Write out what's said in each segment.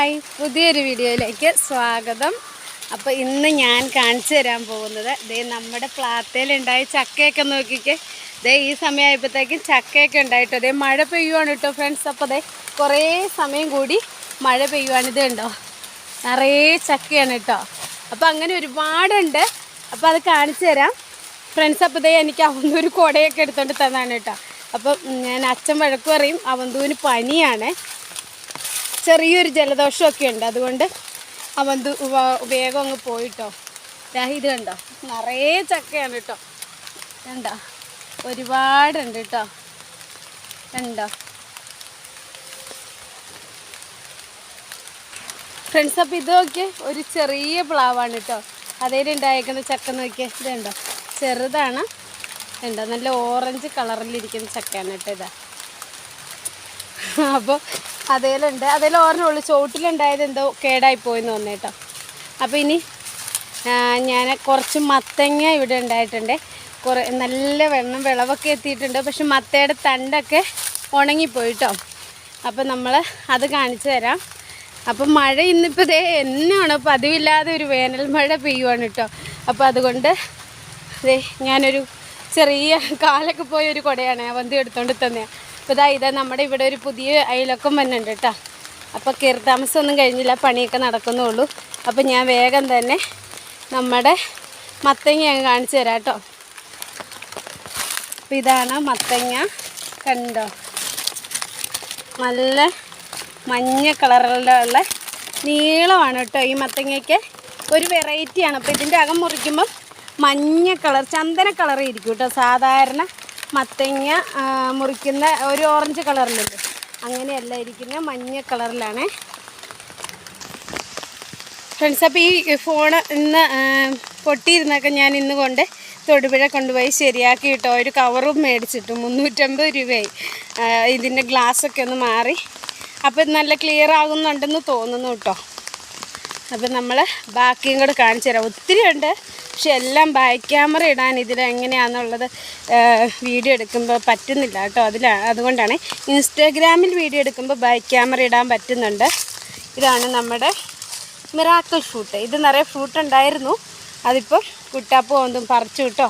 Hi പുതിയൊരു വീഡിയോയിലേക്ക് സ്വാഗതം. അപ്പോൾ ഇന്ന് ഞാൻ കാണിച്ചു തരാൻ പോകുന്നത് ദേ നമ്മുടെ പ്ലാത്തയിലുണ്ടായ ചക്കയൊക്കെ നോക്കിക്കേ. ദേ ഈ സമയമായപ്പോഴത്തേക്കും ചക്കയൊക്കെ ഉണ്ടായിട്ടോ. ദേ മഴ പെയ്യുവാണ് കേട്ടോ ഫ്രണ്ട്സ് അപ്പോൾ ദേ കുറേ സമയം കൂടി മഴ പെയ്യുവാണിത് ഉണ്ടോ നിറയെ ചക്കയാണ് കേട്ടോ. അപ്പോൾ അങ്ങനെ ഒരുപാടുണ്ട്. അപ്പോൾ അത് കാണിച്ചു തരാം. ഫ്രണ്ട്സ് അപ്പോൾ ദേ എനിക്ക് അവന്തൂര് കുടയൊക്കെ എടുത്തുകൊണ്ട് തന്നാണ് കേട്ടോ. അപ്പം ഞാൻ അച്ഛൻ വഴക്ക് പറയും അവന്തൂന് പനിയാണ്. ചെറിയൊരു ജലദോഷമൊക്കെ ഉണ്ട്. അതുകൊണ്ട് അവൻ വേഗം അങ്ങ് പോയിട്ടോ. ഇത് കണ്ടോ? നിറയെ ചക്കയാണ് കേട്ടോ. കണ്ടോ? ഒരുപാടുണ്ട് കേട്ടോ. കണ്ടോ? ഫ്രണ്ട്സ് അപ്പം ഇത് നോക്കിയേ ഒരു ചെറിയ പ്ലാവാണ് കേട്ടോ. അതേലുണ്ടായേക്കുന്ന ചക്ക നോക്കിയേ ഇത് കണ്ടോ? ചെറുതാണ്. കണ്ടോ? നല്ല ഓറഞ്ച് കളറിലിരിക്കുന്ന ചക്കയാണ് കേട്ടോ ഇതാ. അപ്പോൾ അതേലുണ്ട്. അതേലും ഓർമ്മയുള്ളൂ ചോട്ടിലുണ്ടായത് എന്തോ കേടായി പോയെന്ന് തോന്നേട്ടോ അപ്പോൾ ഇനി ഞാൻ കുറച്ച് മത്തങ്ങ ഇവിടെ ഉണ്ടായിട്ടുണ്ട്. കുറേ നല്ല വെള്ളം വിളവൊക്കെ എത്തിയിട്ടുണ്ട്. പക്ഷെ മത്തയുടെ തണ്ടൊക്കെ ഉണങ്ങിപ്പോയിട്ടോ. അപ്പോൾ നമ്മൾ അത് കാണിച്ചു തരാം. അപ്പം മഴ ഇന്നിപ്പോൾ ഇതേ എന്നാണ്. പതിവില്ലാതെ ഒരു വേനൽ മഴ പെയ്യുവാണ് കേട്ടോ. അപ്പോൾ അതുകൊണ്ട് ദേ ഞാനൊരു ചെറിയ കാലൊക്കെ പോയ ഒരു കുടയാണ് വന്തി എടുത്തുകൊണ്ട് തന്നെ അപ്പോൾ ഇതാ ഇതാ നമ്മുടെ ഇവിടെ ഒരു പുതിയ അയലൊക്കം വന്നിട്ടുണ്ട് കേട്ടോ അപ്പോൾ കയറി താമസമൊന്നും കഴിഞ്ഞില്ല പണിയൊക്കെ നടക്കുന്നുള്ളൂ. അപ്പോൾ ഞാൻ വേഗം തന്നെ നമ്മുടെ മത്തങ്ങ ഞാൻ കാണിച്ചു തരാം കേട്ടോ അപ്പോൾ ഇതാണ് മത്തങ്ങ കണ്ടോ? നല്ല മഞ്ഞ കളറിലുള്ള നീളമാണ് കേട്ടോ ഈ മത്തങ്ങയ്ക്ക്. ഒരു വെറൈറ്റിയാണ് അപ്പോൾ ഇതിന്റെ അകം മുറിക്കുമ്പം മഞ്ഞ കളർ ചന്ദന കളർ ഇരിക്കും കേട്ടോ സാധാരണ. മത്തങ്ങ മുറിക്കുന്ന ഒരു ഓറഞ്ച് കളറിലുണ്ട്. അങ്ങനെയല്ല ഇരിക്കുന്ന മഞ്ഞ കളറിലാണ്. ഫ്രണ്ട്സ് അപ്പോൾ ഈ ഫോൺ ഇന്ന് പൊട്ടിയിരുന്നൊക്കെ ഞാൻ ഇന്ന് കൊണ്ട് തൊടുപുഴ കൊണ്ടുപോയി ശരിയാക്കി കിട്ടും ഒരു കവറും മേടിച്ചിട്ടു. മുന്നൂറ്റമ്പത് രൂപയായി. ഇതിന്റെ ഗ്ലാസ്സൊക്കെ ഒന്ന് മാറി. അപ്പം നല്ല ക്ലിയർ ആകുന്നുണ്ടെന്ന് തോന്നുന്നു കേട്ടോ അപ്പം നമ്മൾ ബാക്കിയും കൂടെ കാണിച്ചു തരാം. ഒത്തിരി ഉണ്ട്. പക്ഷെ എല്ലാം ബാക്ക് ക്യാമറ ഇടാൻ ഇതിൽ എങ്ങനെയാണെന്നുള്ളത് വീഡിയോ എടുക്കുമ്പോൾ പറ്റുന്നില്ല കേട്ടോ. അതിൽ അതുകൊണ്ടാണ് ഇൻസ്റ്റാഗ്രാമിൽ വീഡിയോ എടുക്കുമ്പോൾ ബാക്ക് ക്യാമറ ഇടാൻ പറ്റുന്നുണ്ട്. ഇതാണ് നമ്മുടെ മിറാക്കിൾ ഫ്രൂട്ട് ഇത് നിറയെ ഫ്രൂട്ട് ഉണ്ടായിരുന്നു. അതിപ്പോൾ കുട്ടാപ്പ് ഒന്നും പറിച്ചു കേട്ടോ.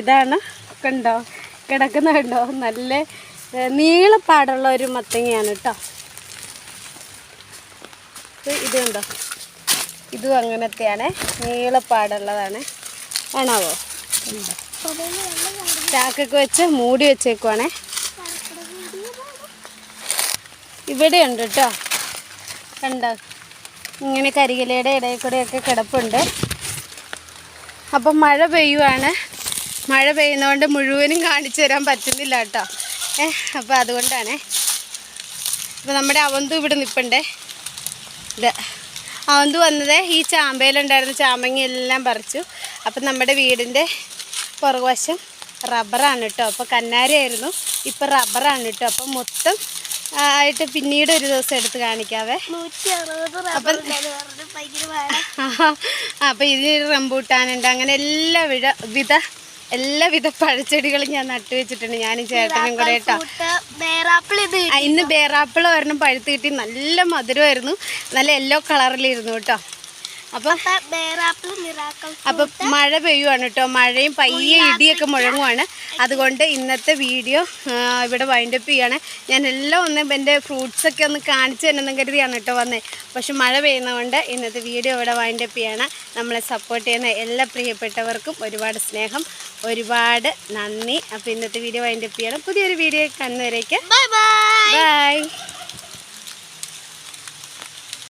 ഇതാണ് കണ്ടോ? കിടക്കുന്ന കണ്ടോ? നല്ല നീളപ്പാടുള്ള ഒരു മത്തങ്ങയാണ് കേട്ടോ ഇത് കണ്ടോ? ഇതും അങ്ങനത്തെയാണ്. നീളപ്പാടുള്ളതാണ്. ആണാവോ? ചാക്കൊക്കെ വെച്ച് മൂടി വെച്ചേക്കുവാണേ. ഇവിടെ ഉണ്ട് കേട്ടോ കണ്ടോ? ഇങ്ങനെ കരികിലയുടെ ഇടയിൽ കൂടെയൊക്കെ കിടപ്പുണ്ട്. അപ്പം മഴ പെയ്യുവാണ്. മഴ പെയ്യുന്നതുകൊണ്ട് മുഴുവനും കാണിച്ചു തരാൻ പറ്റുന്നില്ല കേട്ടോ അപ്പോൾ അതുകൊണ്ടാണ്. അപ്പോൾ നമ്മുടെ അവന്തു ഇവിടെ നിൽപ്പുണ്ടേ ഇത് അവന്തു വന്നത് ഈ ചാമ്പയിലുണ്ടായിരുന്ന ചാമ്പങ്ങ എല്ലാം പറിച്ചു. അപ്പം നമ്മുടെ വീടിന്റെ പുറകുവശം റബ്ബറാണ് കേട്ടോ. അപ്പോൾ കന്നാരയായിരുന്നു. ഇപ്പം റബ്ബറാണ് കേട്ടോ. അപ്പം മൊത്തം ആയിട്ട് പിന്നീട് ഒരു ദിവസം എടുത്ത് കാണിക്കാവേ. അപ്പം. അപ്പം ഇതിന് റംബൂട്ടാനുണ്ട്. അങ്ങനെ എല്ലാ വിധ വിധ എല്ലാവിധ പഴച്ചെടികളും ഞാൻ നട്ടു വെച്ചിട്ടുണ്ട്. ഞാനും ചേട്ടനും കൂടെ കേട്ടോ ഇന്ന് ബേറാപ്പിൾ ഒരെണ്ണം പഴുത്ത് കിട്ടി. നല്ല മധുരമായിരുന്നു. നല്ല യെല്ലോ കളറിലിരുന്നു കേട്ടോ. അപ്പം മഴ പെയ്യുവാണ് കേട്ടോ. മഴയും പയ്യെ ഇടിയൊക്കെ മുഴങ്ങുവാണ്. അതുകൊണ്ട് ഇന്നത്തെ വീഡിയോ ഇവിടെ വൈൻഡപ്പ് ചെയ്യാണ്. ഞാൻ എല്ലാം ഒന്ന് എന്റെ ഫ്രൂട്ട്സൊക്കെ ഒന്ന് കാണിച്ചു തന്നെന്ന് കരുതിയാണ് കേട്ടോ വന്നേ. പക്ഷെ മഴ പെയ്യുന്നതുകൊണ്ട് ഇന്നത്തെ വീഡിയോ ഇവിടെ വൈൻഡപ്പ് ചെയ്യാണ്. നമ്മളെ സപ്പോർട്ട് ചെയ്യുന്ന എല്ലാ പ്രിയപ്പെട്ടവർക്കും ഒരുപാട് സ്നേഹം ഒരുപാട് നന്ദി. അപ്പോൾ ഇന്നത്തെ വീഡിയോ വൈൻഡപ്പ് ചെയ്യണം. പുതിയൊരു വീഡിയോ കണ്ണുവരേക്ക് ബൈ